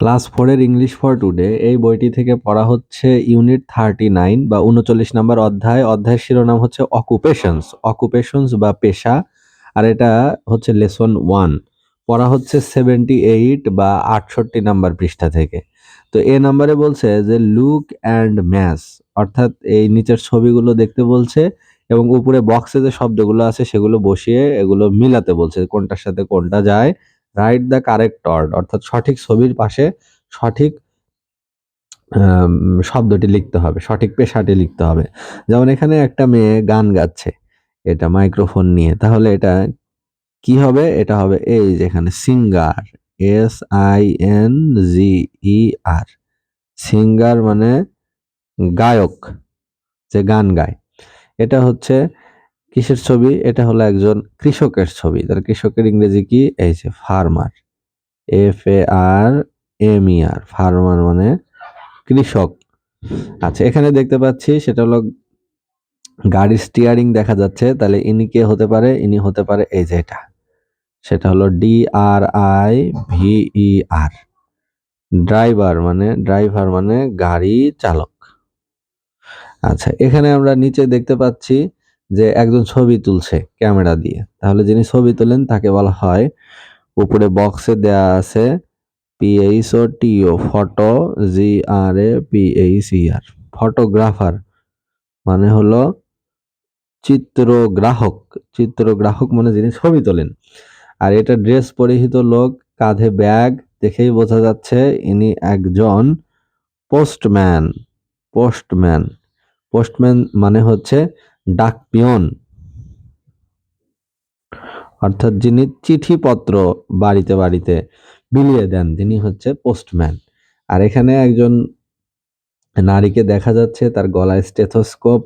Class ফোরের English for today, এই বইটি থেকে পড়া হচ্ছে ইউনিট থার্টি নাইন বা উনচল্লিশ নম্বর অধ্যায়। অধ্যায়ের শিরোনাম হচ্ছে অকুপেশনস অকুপেশনস বা পেশা, আর এটা হচ্ছে লেসন ওয়ান পড়া হচ্ছে সেভেন্টি এইট বা আটষট্টি নাম্বার পৃষ্ঠা থেকে। তো এ নাম্বারে বলছে যে লুক অ্যান্ড ম্যাস অর্থাৎ এই নিচের ছবিগুলো দেখতে বলছে এবং উপরে বক্সে যে শব্দগুলো আছে সেগুলো বসিয়ে এগুলো মিলাতে বলছে, কোনটার সাথে কোনটা যায়। রাইট দ্য কারেক্ট অর্ড অর্থাৎ সঠিক ছবির পাশে সঠিক শব্দটি লিখতে হবে, সঠিক পেশাটি লিখতে হবে। যেমন এখানে একটা মেয়ে গান গাচ্ছে, এটা মাইক্রোফোন নিয়ে, তাহলে এটা কি হবে? এটা হবে এই যেখানে singer S I N G E R singer মানে গায়ক, যে গান গায়। এটা হচ্ছে কিসের ছবি? এটা হলো একজন কৃষকের ছবি। তার কৃষকের ইংরেজি কি? এই যে farmer F A R M E R farmer মানে কৃষক। আচ্ছা এখানে দেখতে পাচ্ছি সেটা হলো গাড়ির স্টিয়ারিং দেখা যাচ্ছে। তাহলে ইনি কে হতে পারে? ইনি হতে পারে এই যে এটা। সেটা হলো D R I V E R driver মানে ড্রাইভার মানে গাড়ি চালক। আচ্ছা এখানে আমরা নিচে দেখতে পাচ্ছি যে একজন ছবি তুলছে ক্যামেরা দিয়ে। তাহলে যিনি ছবি তোলেন, তাকে বলা হয় উপরে বক্সে দেয়া আছে P H O T O photo G R A P H R photographer. মানে হলো চিত্রগ্রাহক। চিত্রগ্রাহক মানে যিনি ছবি তোলেন। আর এটা ড্রেস পরিহিত লোক, কাঁধে ব্যাগ দেখেই বোঝা যাচ্ছে ইনি একজন পোস্টম্যান। পোস্টম্যান। পোস্টম্যান মানে হচ্ছে ডাকপিয়ন। অর্থাৎ যিনি চিঠিপত্র বাড়িতে বাড়িতে বিলিয়ে দেন, তিনি হচ্ছে পোস্টম্যান। আর এখানে একজন নারীকে দেখা যাচ্ছে, তার গলায় স্টেথোস্কোপ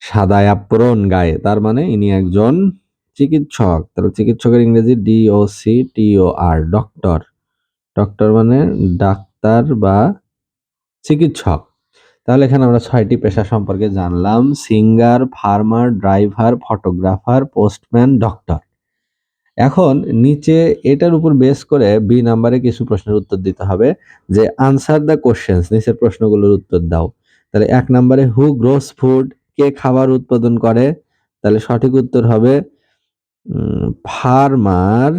সাদা অ্যাপ্রন গায়ে। তার মানে ইনি একজন চিকিৎসক। তাহলে চিকিৎসকের ইংরেজি D O C T O R, doctor. Doctor মানে ডাক্তার বা চিকিৎসক। তাহলে এখানে আমরা ছয়টি পেশা সম্পর্কে জানলাম। Singer, farmer, driver, photographer, postman, doctor. এখন নিচে এটার উপর বেস করে বি নাম্বারে কিছু প্রশ্নের উত্তর দিতে হবে যে আনসার দ্য কোশ্চেন্স, নিচের প্রশ্নগুলোর উত্তর দাও। তাহলে এক নম্বরে হু গ্রোস ফুড, কে খাবার উৎপাদন করে? তাহলে সঠিক উত্তর হবে farmer,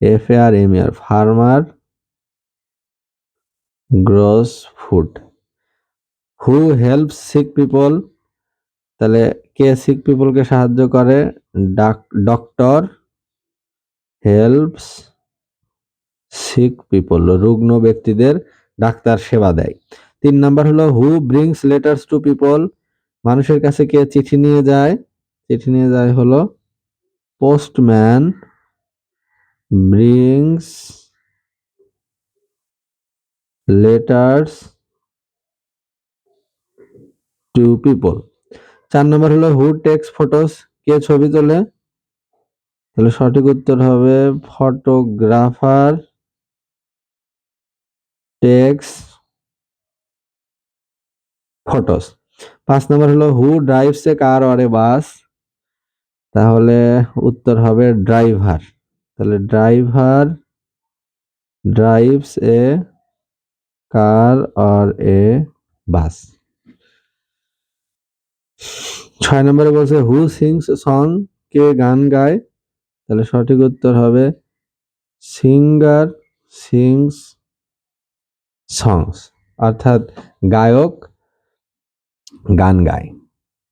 F R M R, farmer, grows food. Who help sick people তাহলে কে সিক পিপলকে সাহায্য করে? ডক্টর হেল্পস সিক পিপল রুগ্ন ব্যক্তিদের ডাক্তার সেবা দেয়। তিন নাম্বার হলো who brings letters to people মানুষের কাছে কে চিঠি নিয়ে যায়? চিঠি নিয়ে যায় হলো postman brings letters to people চার নম্বর হলো হু টেক্স ফটোস কে ছবি তোলে? তাহলে সঠিক উত্তর হবে ফটোগ্রাফার টেক্স ফটোস পাঁচ নম্বর হলো হু drives a car or a বাস তাহলে উত্তর হবে ড্রাইভার তাহলে driver drives a car or a bus ছয় নম্বরে বলছে হু সিংস সং কে গান গায়? তাহলে সঠিক উত্তর হবে সিঙ্গার সিংস সংস অর্থাৎ গায়ক গান গায়।